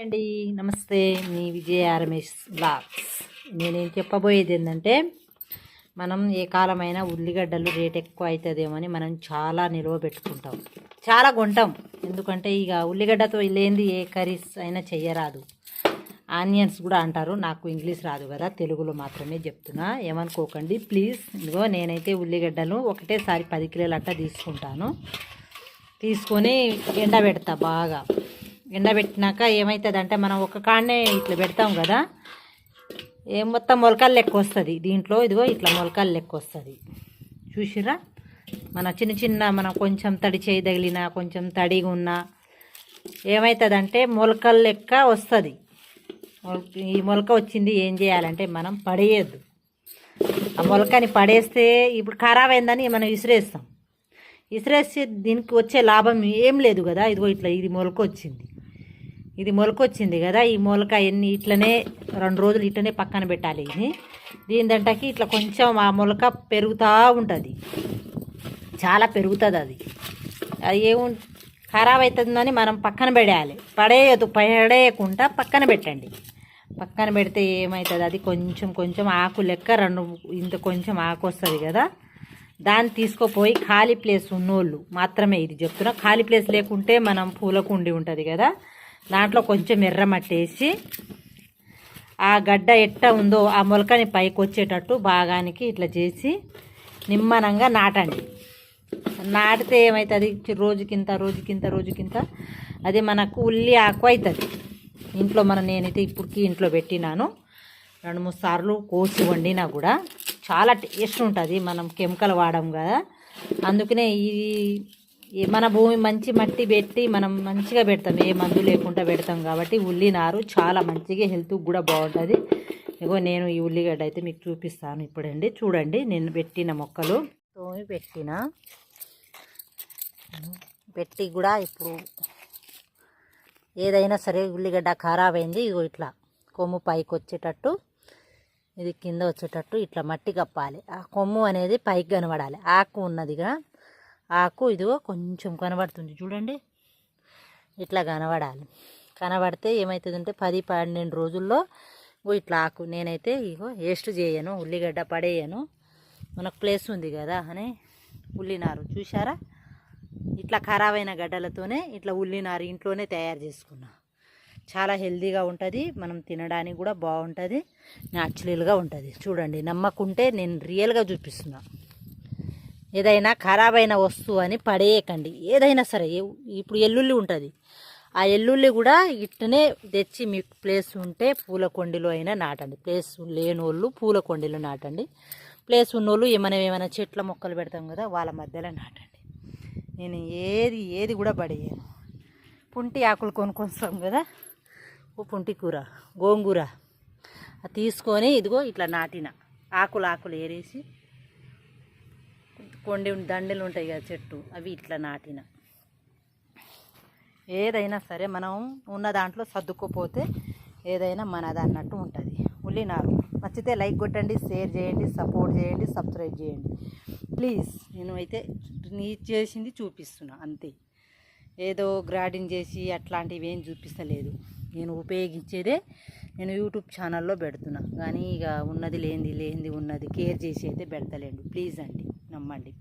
అండి. నమస్తే మీ విజయ రమేష్ బ్లాగ్స్. నేనేం చెప్పబోయేది ఏంటంటే మనం ఏ కాలమైనా ఉల్లిగడ్డలు రేట్ ఎక్కువ అవుతుందేమని మనం చాలా నిల్వ పెట్టుకుంటాం. చాలా కొంటాం. ఎందుకంటే ఇక ఉల్లిగడ్డతో లేనిది ఏ కర్రీస్ అయినా చెయ్యరాదు. ఆనియన్స్ కూడా అంటారు. నాకు ఇంగ్లీష్ రాదు కదా తెలుగులో మాత్రమే చెప్తున్నా. ఏమనుకోకండి ప్లీజ్. ఇదిగో నేనైతే ఉల్లిగడ్డలు ఒకటేసారి పది కిలోలు అట్ట తీసుకుంటాను. తీసుకొని ఎండబెడతా బాగా. ఎండబెట్టినాక ఏమవుతుంది అంటే మనం ఒక కాడనే ఇట్లా పెడతాం కదా ఏం మొత్తం మొలకలు లెక్క వస్తుంది. దీంట్లో ఇదిగో ఇట్లా మొలకలు లెక్క వస్తుంది. చూసిరా మన చిన్న చిన్న మనం కొంచెం తడి చేయి కొంచెం తడిగా ఉన్నా ఏమవుతుందంటే మొలకలు లెక్క వస్తుంది. ఈ మొలక వచ్చింది ఏం చేయాలంటే మనం పడేయద్దు. ఆ మొలకని పడేస్తే ఇప్పుడు ఖరాబ్ అయిందని మనం విసిరేస్తాం విసిరేస్తే దీనికి వచ్చే లాభం ఏం లేదు కదా ఇదిగో ఇట్లా ఇది మొలక వచ్చింది. ఇది మొలక వచ్చింది కదా ఈ మొలక ఎన్ని ఇట్లనే రెండు రోజులు ఇట్లనే పక్కన పెట్టాలి ఇది. దీని దంటకి ఇట్లా కొంచెం ఆ మొలక పెరుగుతూ ఉంటుంది. చాలా పెరుగుతుంది అది. అది ఏము ఖరాబ్ అవుతుందని మనం పక్కన పడేయాలి. పడేయదు పడేయకుండా పక్కన పెట్టండి. పక్కన పెడితే ఏమవుతుంది అది కొంచెం కొంచెం ఆకు లెక్క రెండు ఇంత కొంచెం ఆకు వస్తుంది కదా. దాన్ని తీసుకుపోయి ఖాళీ ప్లేస్ ఉన్నోళ్ళు మాత్రమే ఇది చెప్తున్నా. ఖాళీ ప్లేస్ లేకుంటే మనం పూల కుండి ఉంటుంది కదా. దాంట్లో కొంచెం ఎర్రమట్టి వేసి ఆ గడ్డ ఎట్ట ఉందో ఆ మొలకని పైకి వచ్చేటట్టు బాగానికి ఇట్లా చేసి నిమ్మనంగా నాటండి. నాటితే ఏమవుతుంది రోజుకింత రోజుకింత రోజుకింత అది మనకు ఉల్లి ఆకు అవుతుంది ఇంట్లో మన నేనైతే ఇప్పటికీ ఇంట్లో పెట్టినాను. రెండు మూడు సార్లు కోసి వండినా కూడా చాలా టేస్ట్ ఉంటుంది. మనం కెమికల్ వాడము కదా. అందుకనే ఈ మన భూమి మంచి మట్టి పెట్టి మనం మంచిగా పెడతాం. ఏ మందు లేకుండా పెడతాం కాబట్టి ఉల్లి నారు చాలా మంచిగా హెల్త్కి కూడా బాగుంటుంది. ఇగో నేను ఈ ఉల్లిగడ్డ అయితే మీకు చూపిస్తాను ఇప్పుడండి. చూడండి నేను పెట్టిన మొక్కలు తోమి పెట్టిన. పెట్టి కూడా ఇప్పుడు ఏదైనా సరే ఉల్లిగడ్డ ఖరాబ్ అయింది ఇగో ఇట్లా కొమ్ము పైకి వచ్చేటట్టు ఇది కింద వచ్చేటట్టు ఇట్లా మట్టి కప్పాలి. ఆ కొమ్ము అనేది పైకి కనబడాలి. ఆకు ఉన్నదిగా. ఆకు ఇదిగో కొంచెం కనబడుతుంది చూడండి. ఇట్లా కనబడాలి. కనబడితే ఏమవుతుందంటే పది పన్నెండు రోజుల్లో ఇట్లా ఆకు నేనైతే ఇగో వేస్ట్ చేయను ఉల్లిగడ్డ పడేయను. మనకు ప్లేస్ ఉంది కదా అని ఉల్లినారు చూసారా ఇట్లా ఖరాబ్ అయిన గడ్డలతోనే ఇట్లా ఉల్లినారు ఇంట్లోనే తయారు చేసుకున్నా. చాలా హెల్దీగా ఉంటుంది మనం తినడానికి కూడా బాగుంటుంది న్యాచురల్గా ఉంటుంది. చూడండి నమ్మకుంటే నేను రియల్గా చూపిస్తున్నాను ఏదైనా ఖరాబ్ అయిన వస్తువు అని పడేయకండి. ఏదైనా సరే ఇప్పుడు ఎల్లుల్లి ఉంటుంది. ఆ ఎల్లుల్లి కూడా ఇట్టనే తెచ్చి మీకు ప్లేస్ ఉంటే పూల కొండిలో అయినా నాటండి. ప్లేస్ లేని వాళ్ళు పూల కొండిలో నాటండి. ప్లేస్ ఉన్నోళ్ళు ఏమైనా ఏమైనా చెట్ల మొక్కలు పెడతాం కదా వాళ్ళ మధ్యలో నాటండి. నేను ఏది ఏది కూడా పడేయను. పుంటి ఆకులు కొనుక్కొస్తాం కదా ఓ పుంటి కూర గోంగూర. అది తీసుకొని ఇదిగో ఇట్లా నాటిన. ఆకులు ఆకులు ఏరేసి కొండి దండలు ఉంటాయి కదా చెట్టు అవి ఇట్లా నాటిన. ఏదైనా సరే మనం ఉన్న దాంట్లో సర్దుకోపోతే ఏదైనా మనది అన్నట్టు ఉంటుంది. ఉల్లినారు నచ్చితే లైక్ కొట్టండి షేర్ చేయండి సపోర్ట్ చేయండి సబ్స్క్రైబ్ చేయండి. ప్లీజ్ నేను అయితే నీ చేసింది చూపిస్తున్నా అంతే. ఏదో గ్రాడింగ్ చేసి అట్లాంటివి ఏం చూపిస్తలేదు. నేను ఉపయోగించేదే నేను యూట్యూబ్ ఛానల్లో పెడుతున్నా. కానీ ఇక ఉన్నది లేనిది లేనిది ఉన్నది కేర్ చేసి అయితే పెడతలేండి. ప్లీజ్ అండి నమ్మండి.